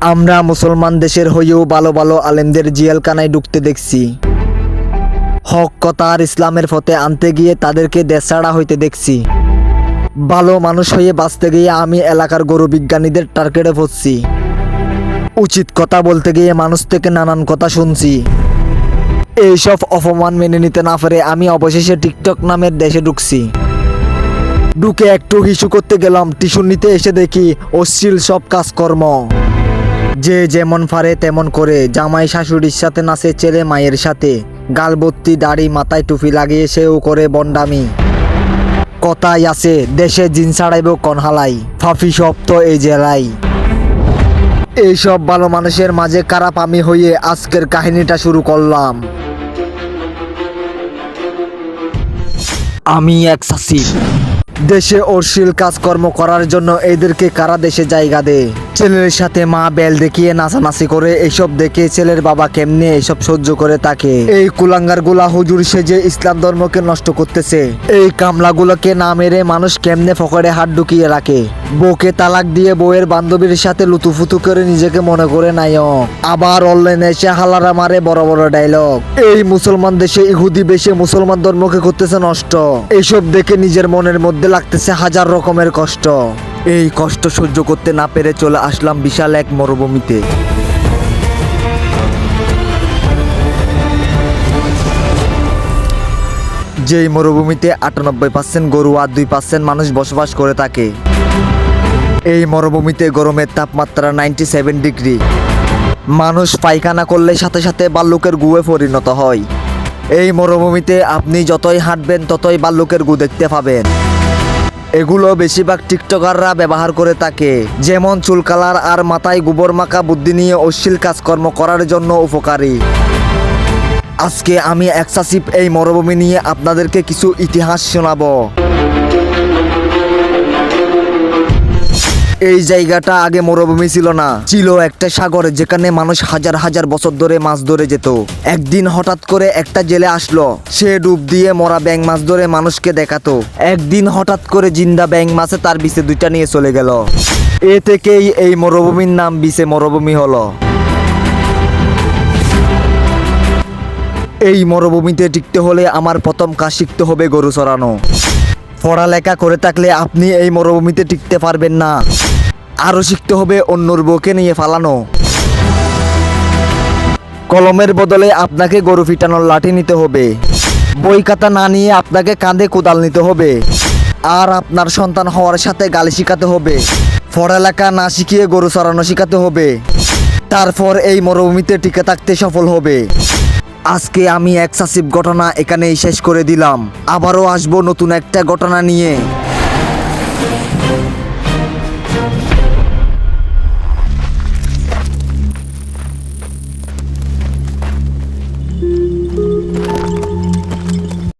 আমরা মুসলমান দেশের হয়েও ভালো ভালো আলেমদের জিয়ালকানায় ঢুকতে দেখছি। হক কথা আর ইসলামের ফতে আনতে গিয়ে তাদেরকে দেশাড়া হইতে দেখছি। ভালো মানুষ হয়ে বাঁচতে গিয়ে আমি এলাকার গরু বিজ্ঞানীদের টার্গেটে পড়ছি। উচিত কথা বলতে গিয়ে মানুষ থেকে নানান কথা শুনছি। এইসব অপমান মেনে নিতে না পারে আমি অবশেষে টিকটক নামের দেশে ঢুকছি। ঢুকে একটু হিসু করতে গেলাম, টিস্যু নিতে এসে দেখি অশ্লীল সব কাজকর্ম। যে যেমন পারে তেমন করে, জামাই শাশুড়ির সাথে নাচে ছেলে মায়ের সাথে। গালবত্তি, দাড়ি, মাথায় টুপি লাগিয়ে সেও করে বন্ডামি। কথাই আছে, দেশে জিন ছাড়াইব কনহালাই ফাফি সব তো এই জেলাই। এইসব ভালো মানুষের মাঝে খারাপ আমি হয়ে আজকের কাহিনীটা শুরু করলাম। আমি এক সাসি দেশে অশ্লীল কাজকর্ম করার জন্য এদেরকে কারা দেশে জায়গা দেয়? ছেলের সাথে মা বেল দেখিয়ে নাচানাচি করে এইসব দেখে ছেলের বাবা কেমনে এইসব সহ্য করে তাকে? এই কুলাঙ্গারগুলা হুজুর সেজে ইসলাম ধর্মকে নষ্ট করতেছে। এই কামলাগুলোকে না মেরে মানুষ কেমনে ফকরে হাত ঢুকিয়ে রাখে? বউকে তালাক দিয়ে বউয়ের বান্ধবীর সাথে লুতুফুতু করে নিজেকে মনে করে নায়ক। আবার অনলাইনে এসে হালারা মারে বড় বড় ডায়লগ এই মুসলমান দেশে ইহুদি বেশে মুসলমান ধর্মকে করতেছে নষ্ট। এইসব দেখে নিজের মনের মধ্যে লাগতেছে হাজার রকমের কষ্ট। এই কষ্ট সহ্য করতে না পেরে চলে আসলাম বিশাল এক মরুভূমিতে। যেই মরুভূমিতে আটানব্বই পার্সেন্ট গরু আর দুই পার্সেন্ট মানুষ বসবাস করে থাকে। এই মরুভূমিতে গরমের তাপমাত্রা নাইনটি সেভেন ডিগ্রি। মানুষ পায়খানা করলে সাথে সাথে বাল্লুকের গুয়ে পরিণত হয়। এই মরুভূমিতে আপনি যতই হাঁটবেন, ততই বাল্লুকের গু দেখতে পাবেন। এগুলো বেশিরভাগ টিকটকাররা ব্যবহার করে থাকে। যেমন চুল কালার আর মাথায় গোবর মাখা বুদ্ধি নিয়ে অশ্লীল কাজকর্ম করার জন্য উপকারী। আজকে আমি এক্সাসিভ এই মরুভূমি নিয়ে আপনাদেরকে কিছু ইতিহাস শোনাবো। এই জায়গাটা আগে মরুভূমি ছিল না, ছিল একটা সাগর যেখানে মানুষ হাজার হাজার বছর ধরে মাছ ধরে যেত। একদিন হঠাৎ করে একটা জেলে আসলো, সে ডুব দিয়ে মরা ব্যাং মাছ ধরে মানুষকে দেখাতো। একদিন হঠাৎ করে জিন্দা ব্যাং মাছে তার বিছে দুইটা নিয়ে চলে গেল। এ থেকেই এই মরুভূমির নাম বিছে মরুভূমি হলো। এই মরুভূমিতে টিকতে হলে আমার প্রথম কাজ শিখতে হবে গরু চড়ানো। পড়ালেখা করে থাকলে আপনি এই মরুভূমিতে টিকতে পারবেন না। আরও শিখতে হবে অন্যর বউকে নিয়ে ফালানো। কলমের বদলে আপনাকে গরু ফিটানোর লাঠি নিতে হবে। বই খাতা না নিয়ে আপনাকে কাঁধে কোদাল নিতে হবে। আর আপনার সন্তান হওয়ার সাথে গালি শিখাতে হবে। পড়ালেখা না শিখিয়ে গরু চড়ানো শিখাতে হবে। তারপর এই মরুভূমিতে টিকে থাকতে সফল হবে। আজকে আমি এক্সাসিভ ঘটনা এখানেই শেষ করে দিলাম। আবারও আসব নতুন একটা ঘটনা নিয়ে।